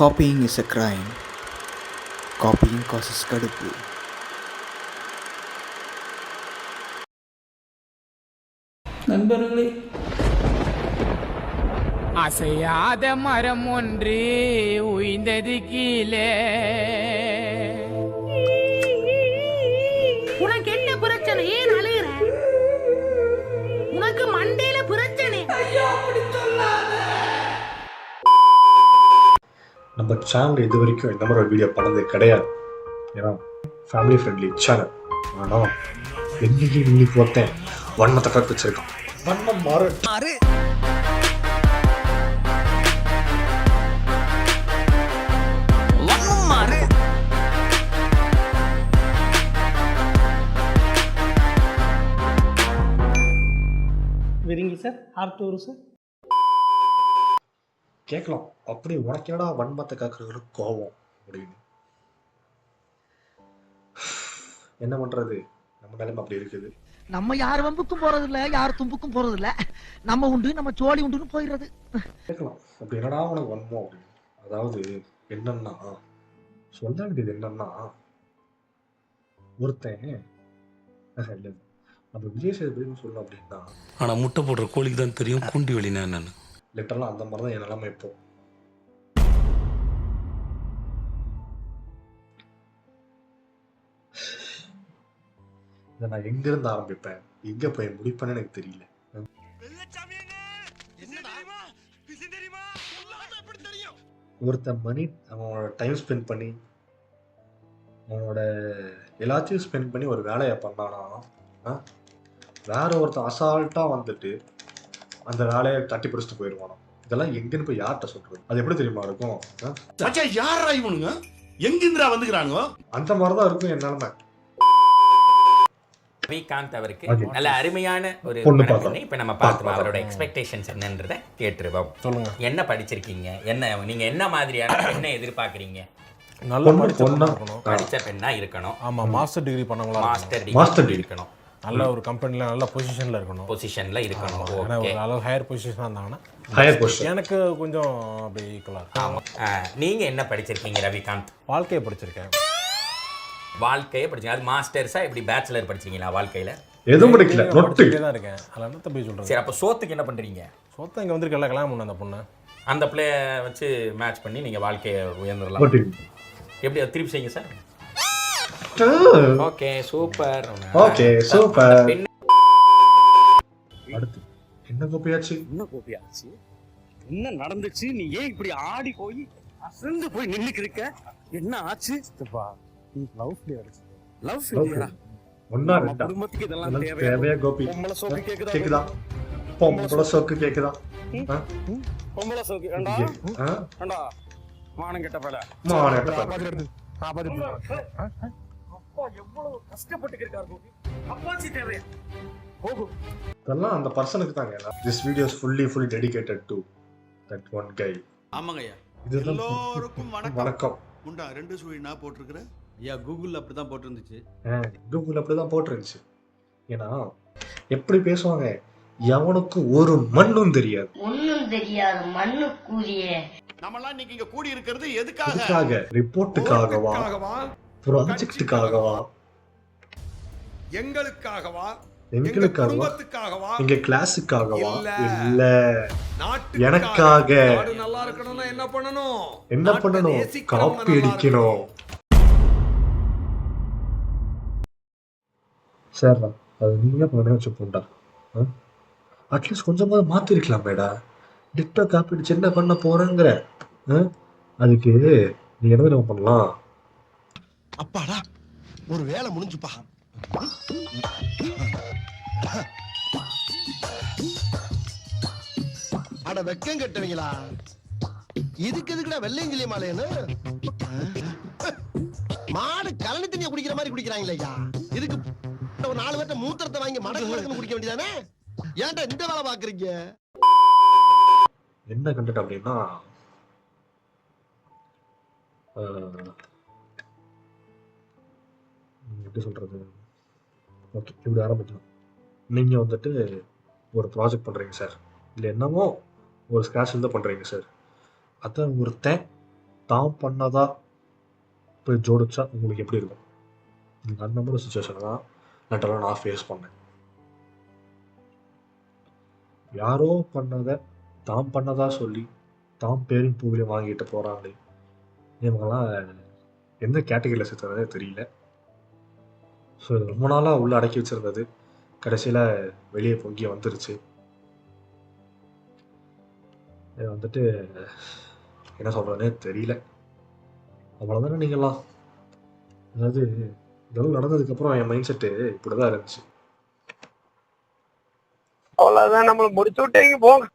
Copying is a crime. Copying causes கடுப்பு. நண்பர்களே. அசையாத மரம் ஒன்று உய்ந்தது கீழே. உனக்கு நம்ம சேனல் இது வரைக்கும் இந்த மாதிரி ஒரு வீடியோ பண்ணது கிடையாது. ஏன்னா ஃபேமிலி ஃப்ரெண்ட்லி சேனல் ஆனால் என்னைக்கு இன்னைக்கு ஒருத்தன் வண்ணத்தை கற்று வச்சிருக்கான். வண்ணம் மாறு. விருங்கி சார். ஆர்டூர் சார். கேட்கலாம். அப்படி உனக்கு என்னடா வன்மத்தை காக்குறதுல கோவம் அப்படின்னு. என்ன பண்றது? நம்ம நிலைமை அப்படி இருக்குது. நம்ம யார் வம்புக்கும் போறது இல்ல யார் தும்புக்கும் போறது இல்ல நம்ம உண்டு நம்ம சோழி உண்டுன்னு போயிடுறது. கேட்கலாம். அப்படி என்னடா உனக்கு வன்மம் அப்படின்னு. அதாவது என்னன்னா சொல்ல வேண்டியது என்னன்னா ஒருத்தன் இல்லை. நம்ம விஜய் சேதுபதினு சொல்லணும் அப்படின்னா ஆனா முட்டை போடுற கோழிக்கு தான் தெரியும் குண்டி வெளினா என்னன்னு. லிட்டரலாக அந்த மாதிரி தான் என் நிலைமை இப்போ. இதை நான் எங்கேருந்து ஆரம்பிப்பேன்? எங்க போய் முடிப்பேன்னு எனக்கு தெரியல. ஒருத்தன் மணி அவனோட டைம் ஸ்பெண்ட் பண்ணி அவனோட எல்லாத்தையும் ஸ்பெண்ட் பண்ணி ஒரு வேலையை பண்ணானா வேற ஒருத்தன் அசால்ட்டாக வந்துட்டு அந்த வேலையை தட்டி பிடிச்சிட்டு போயிடுவானோ? இதெல்லாம் எங்கன்னு போய் யார்கிட்ட சொல்றது? அது எப்படி தெரியுமா இருக்கும்? யாரா இவனுங்க? எங்கிந்திரா வந்துக்கிறானுங்க? அந்த மாதிரி தான் இருக்கும் என் நிலைமை. ரவிகாந்த் அவருக்கு. நல்ல அருமையான ஒரு இப்ப நம்ம பார்த்தோம். அவரோட எக்ஸ்பெக்டேஷன்ஸ் என்னன்றத கேட்டுருவோம் சொல்லுங்க. என்ன படிச்சிருக்கீங்க? என்ன நீங்க என்ன மாதிரியான பெண்ணை எதிர்பார்க்கறீங்க? நல்ல பொண்ணு படிச்ச பொண்ணா? இருக்கணும். படிச்ச பெண்ணா இருக்கணும். ஆமா மாஸ்டர் டிகிரி பண்ணவங்களா மாஸ்டர் டிகிரி degree. இருக்கணும். நல்ல ஒரு கம்பெனில நல்ல பொசிஷன்ல இருக்கணும். பொசிஷன்ல இருக்கணும். ஓகே அளவு ஹையர் பொசிஷனா இருந்தாங்கன்னா ஹையர் பொசிஷன் எனக்கு கொஞ்சம் அப்படி ஈக்குவலா இருக்கும். நீங்க என்ன படிச்சிருக்கீங்க ரவிகாந்த்? வாழ்க்கையை படிச்சிருக்கேன். வாழ்க்கையை படிச்சீங்க. அது மாஸ்டர்ஸா இப்படி பேச்சுலர் படிச்சீங்களா வாழ்க்கையில? எதுவும் படிக்கல. தான் இருக்கேன். அதில் என்ன போய் சொல்றது. சரி அப்ப சோத்துக்கு என்ன பண்றீங்க? சொத்தம் இங்க வந்திருக்கல கல்யாணம் பண்ண அந்த பொண்ணு. அந்த பிள்ளைய வச்சு மேட்ச் பண்ணி நீங்க வாழ்க்கையை உயர்ந்துடலாம். எப்படி அது திருப்பி செய்யுங்க sir okay super okay super அடுத்து என்ன கோப்பையாச்சு என்ன கோபியாச்சு என்ன நடந்துச்சு? நீ ஏன் இப்படி ஆடி போய் அசந்து போய் நின்னுக்கு இருக்க என்ன ஆச்சு? லவ் ஃபெயிலியர் லவ் ஃபெயிலியரா ஒன்னா நம்ம ரெண்டா? குடும்பத்துக்கு இதெல்லாம் தேவையா? தேவையா கோபி? பொம்பளை சோக்கு கேக்குதா? கேக்குதா? பொம்பளை சோக்கு. கேக்குதா? பொம்பளை சோக்கு. ஏண்டா? ஏண்டா? மானம் கெட்ட பல மானேட்ட பாரு. அப்பா எவ்வளவு கஷ்டப்பட்டு இருக்காரு கோபி. அப்பாச்சி தேவையா? போகும் இதெல்லாம் அந்த பர்சனுக்கு தாங்க this videos fully fully dedicated to that one கை ஆமாங்கய்யா எல்லோருக்கும் வணக்கம். வணக்கம். உண்டா ரெண்டு சுழினா போட்டிருக்கிற? ஐயா கூகுள்ல அப்படிதான் போட்டிருந்துச்சு. கூகுள் அப்படிதான் போட்டிருந்துச்சு. ஏன்னா எப்படி பேசுவாங்க? எவனுக்கு ஒரு மண்ணும் தெரியாது. ஒண்ணும் தெரியாது மண்ணு கூறிய. நம்மலாம் இன்னைக்கு இங்க கூடி இருக்கிறது எதுக்காக? எதுக்காக ரிப்போர்ட்டுக்காகவா? ப்ராஜெக்டுக்காகவா எங்களுக்காகவா? எங்களுக்காகவா? எங்க கிளாஸுக்காகவா? இல்ல. எனக்காக. நல்லா இருக்கணும்னா என்ன பண்ணணும்? என்ன பண்ணணும்? காப்பி அடிக்கணும். சரிடா அது நீங்க பண்ண வச்சு போண்டா அட்லீஸ்ட் கொஞ்சமாவது மாத்திருக்கலாமேடா. டிக்டோ காப்பி அடிச்சு என்ன பண்ண போறேங்கிற? அதுக்கு நீ என்ன தெரியுமா பண்ணலாம்? அப்பாடா ஒரு வேலை முடிஞ்சுப்பா. அட வெக்கம் கட்டுவீங்களா? இதுக்கு எதுக்குடா வெள்ளையங்கிலி மாலையன்னு மாடு கழனி தண்ணிய குடிக்கிற மாதிரி குடிக்கிறாங்களே ஐயா. இதுக்கு ஒரு நாலு பேர்ட்ட மூத்திரத்தை வாங்கி மடக்கு மடக்குன்னு குடிக்க வேண்டியதானே? ஏன்டா இந்த வேலை பாக்குறீங்க? என்ன கண்டென்ட் அப்படின்னா எப்படி சொல்கிறது ஓகே இப்படி ஆரம்பிக்கலாம். நீங்கள் வந்துட்டு ஒரு ப்ராஜெக்ட் பண்ணுறீங்க சார் இல்லை என்னமோ ஒரு ஸ்கிராச் தான் பண்ணுறீங்க சார் அதை ஒருத்தன் தான் பண்ணதா போய் ஜோடிச்சா உங்களுக்கு எப்படி இருக்கும்? எனக்கு அந்த மாதிரி சுச்சுவேஷனை தான் லெட்டராக நான் ஃபேஸ் பண்ணேன். யாரோ பண்ணதை தாம் பண்ணதா சொல்லி தாம் பேரும் பூவிலையும் வாங்கிட்டு போகிறாங்களே இவங்கெல்லாம் எந்த கேட்டகரியில் சேர்த்துறதே தெரியல. ஸோ இது ரொம்ப நாளாக உள்ளே அடக்கி வச்சிருந்தது. கடைசியில் வெளியே பொங்கி வந்துருச்சு. இது வந்துட்டு என்ன சொல்கிறதுனே தெரியல. அவ்வளோதானே நீங்களாம் அதாவது இதெல்லாம் நடந்ததுக்கப்புறம் என் மைண்ட் செட்டு இப்படி தான் இருந்துச்சு. அவ்வளோதான் நம்மள முடிச்சு விட்டீங்க போங்க.